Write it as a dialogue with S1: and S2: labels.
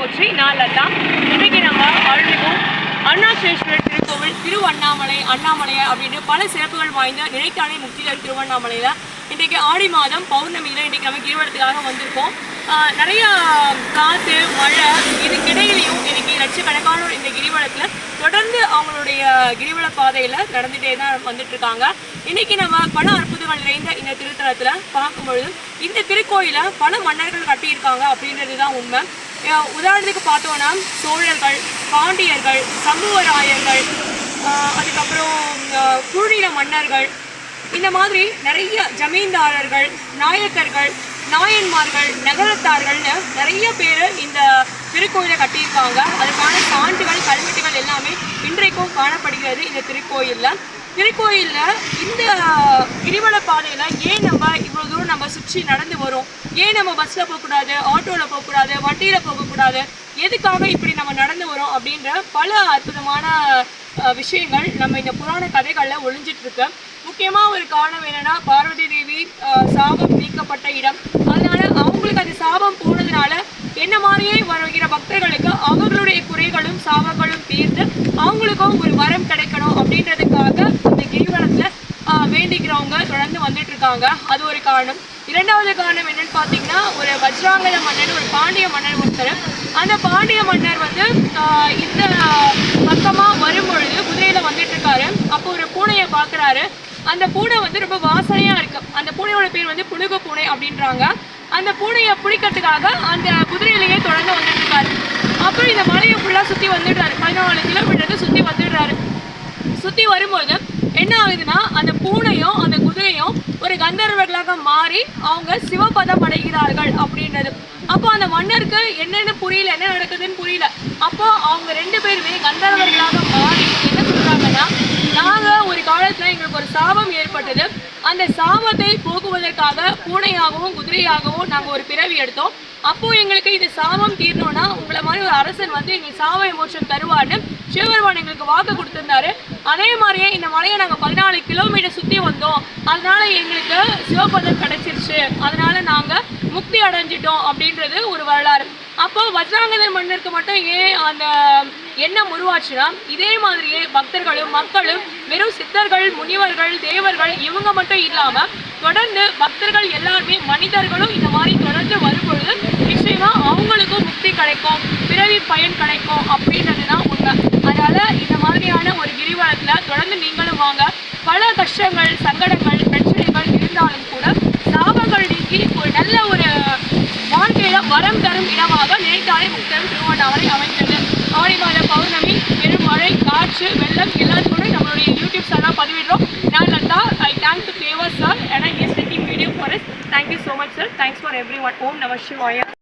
S1: போச்சு நான் லதா இன்னைக்கு நம்ம அருள்மிகு அருணாசேஸ்வரர் திருக்கோவில் திருவண்ணாமலை அண்ணாமலை அப்படின்னு பல சிறப்புகள் வாய்ந்த நினைத்தானே முக்திதர் திருவண்ணாமலையில் இன்றைக்கு ஆடி மாதம் பௌர்ணமியில் இன்றைக்கி நம்ம கிரிவலத்துக்காக வந்திருக்கோம். நிறையா நிறைய காற்று மழை இதுக்கிடையிலையும் இன்னைக்கு லட்சக்கணக்கானோர் இந்த கிரிவலத்தில் தொடர்ந்து அவங்களுடைய கிரிவல பாதையில் நடந்துகிட்டே தான் வந்துட்டு இருக்காங்க இன்னைக்கு நம்ம பல அற்புதங்கள் நிறைந்த இந்த திருத்தலத்தில் பார்க்கும்பொழுது இந்த திருக்கோயிலை பல மன்னர்கள் கட்டியிருக்காங்க அப்படின்றது தான் உண்மை. உதாரணத்துக்கு பார்த்தோன்னா சோழர்கள் பாண்டியர்கள் சம்புவராயர்கள் அதுக்கப்புறம் ஆஹ் மன்னர்கள் இந்த மாதிரி நிறைய ஜமீன்தாரர்கள் நாயக்கர்கள் நாயன்மார்கள் நகரத்தார்கள்னு நிறைய பேர் இந்த திருக்கோயிலை கட்டியிருக்காங்க. அதுக்கான சான்றுகள் கல்வெட்டுகள் எல்லாமே இன்றைக்கும் காணப்படுகிறது இந்த திருக்கோயிலில். திருக்கோயிலில் இந்த கிரிவல பாதையில் ஏன் நம்ம இவ்வளோ தூரம் நம்ம சுற்றி நடந்து வரோம்? ஏன் நம்ம பஸ்ஸில் போகக்கூடாது ஆட்டோவில் போகக்கூடாது வண்டியில் போகக்கூடாது? எதுக்காக இப்படி நம்ம நடந்து வரோம் அப்படின்ற பல அற்புதமான விஷயங்கள் நம்ம இந்த புராண கதைகளில் ஒளிஞ்சிட்டு இருக்கு. முக்கியமாக ஒரு காரணம் என்னென்னா பார்வதி தேவி சாபம் நீக்கப்பட்ட இடம். அதனால் அவங்களுக்கு அது சாபம் போனதுனால என்ன மாதிரியே வருகிற பக்தர்களுக்கு அவர்களுடைய குறைகளும் சாபங்களும் தீர்ந்து ஒரு வரம் கிடைக்கணும் அப்படின்றதுக்காக இந்த கிரிவலத்தில் வேண்டிக்கிறவங்க தொடர்ந்து வந்துட்டு இருக்காங்க அது ஒரு காரணம். இரண்டாவது காரணம் என்னன்னு பார்த்தீங்கன்னா ஒரு வஜ்ராங்கத மன்னர் ஒரு பாண்டிய மன்னர் ஒருத்தர். அந்த பாண்டிய மன்னர் வந்து இந்த பக்கமாக வரும்பொழுது குதிரையில் வந்துட்டு இருக்காரு அப்போ ஒரு பூனையை பார்க்குறாரு அந்த பூனை வந்து ரொம்ப வாசனையாக இருக்கு. அந்த பூனையோட பேர் வந்து புழுகு பூனை அப்படின்றாங்க. அந்த பூனையை பிடிக்கிறதுக்காக அந்த குதிரையிலேயே தொடர்ந்து வந்துட்டு இருக்காரு அப்புறம் இந்த மலையை ஃபுல்லாக சுற்றி வந்துடுறாரு. பதினாலு கிலோமீட்டருக்கு சுற்றி என்ன ஆகுதுன்னா அந்த பூனையும் அந்த குதிரையும் ஒரு கந்தர்வர்களாக மாறி அவங்க சிவபதம் அடைகிறார்கள் அப்படின்றது. அப்போ அந்த மன்னருக்கு என்னென்னு புரியல என்ன நடக்குதுன்னு புரியல. அப்போ அவங்க ரெண்டு பேருமே கந்தர்வர்களாக மாறி என்ன சொல்றாங்கன்னா நாங்க ஒரு காலத்துல எங்களுக்கு ஒரு சாபம் ஏற்பட்டது. அந்த சாபத்தை போக்குவதற்காக பூனையாகவும் குதிரையாகவும் நாங்க ஒரு பிறவி எடுத்தோம். அப்போ எங்களுக்கு இது சாபம் தீரணும்னா உங்களை மாதிரி ஒரு அரசன் வந்து எங்களுக்கு சாப விமோசனம் தருவார்னு சிவபெருமான் எங்களுக்கு வாக்கு கொடுத்து அதே மாதிரியே இந்த மலையை நாங்கள் பதினாலு கிலோமீட்டர் சுற்றி வந்தோம். அதனால எங்களுக்கு சிவபதம் கிடைச்சிருச்சு. அதனால நாங்கள் முக்தி அடைஞ்சிட்டோம் அப்படின்றது ஒரு வரலாறு. அப்போ வஜ்ராங்கதர் மன்னருக்கு மட்டும் ஏன் அந்த எண்ணம் உருவாச்சுன்னா இதே மாதிரியே பக்தர்களும் மக்களும் வெறும் சித்தர்கள் முனிவர்கள் தேவர்கள் இவங்க மட்டும் இல்லாமல் தொடர்ந்து பக்தர்கள் எல்லாருமே மனிதர்களும் இந்த மாதிரி தொடர்ந்து வரும்பொழுது நிச்சயம் அவங்களுக்கும் முக்தி கிடைக்கும் பிறவி பயன் கிடைக்கும் அப்படின்றது தான் உண்மை. அதனால இந்த மாதிரியான ஒரு கிரிவலத்துல தொடர்ந்து நீங்களும் வாங்க. பல கஷ்டங்கள் சங்கடங்கள் பிரச்சனைகள் இருந்தாலும் கூட சாபங்கள் நீக்கி ஒரு நல்ல ஒரு வாழ்க்கையில வரம் தரும் இடமாக நினைத்தாலே முக்தரும் திருவண்ணாமலை அமைந்தது. ஆடி மாத பௌர்ணமி பெருமழை காற்று வெள்ளம் எல்லாத்துக்கும் நம்மளுடைய யூடியூப் சேனல் பதிவிடுறோம். நான் Latha I thank to Devar sir ஏன்னா is taking video for is thank you so much sir thanks for everyone ஓம் நம சிவாயா.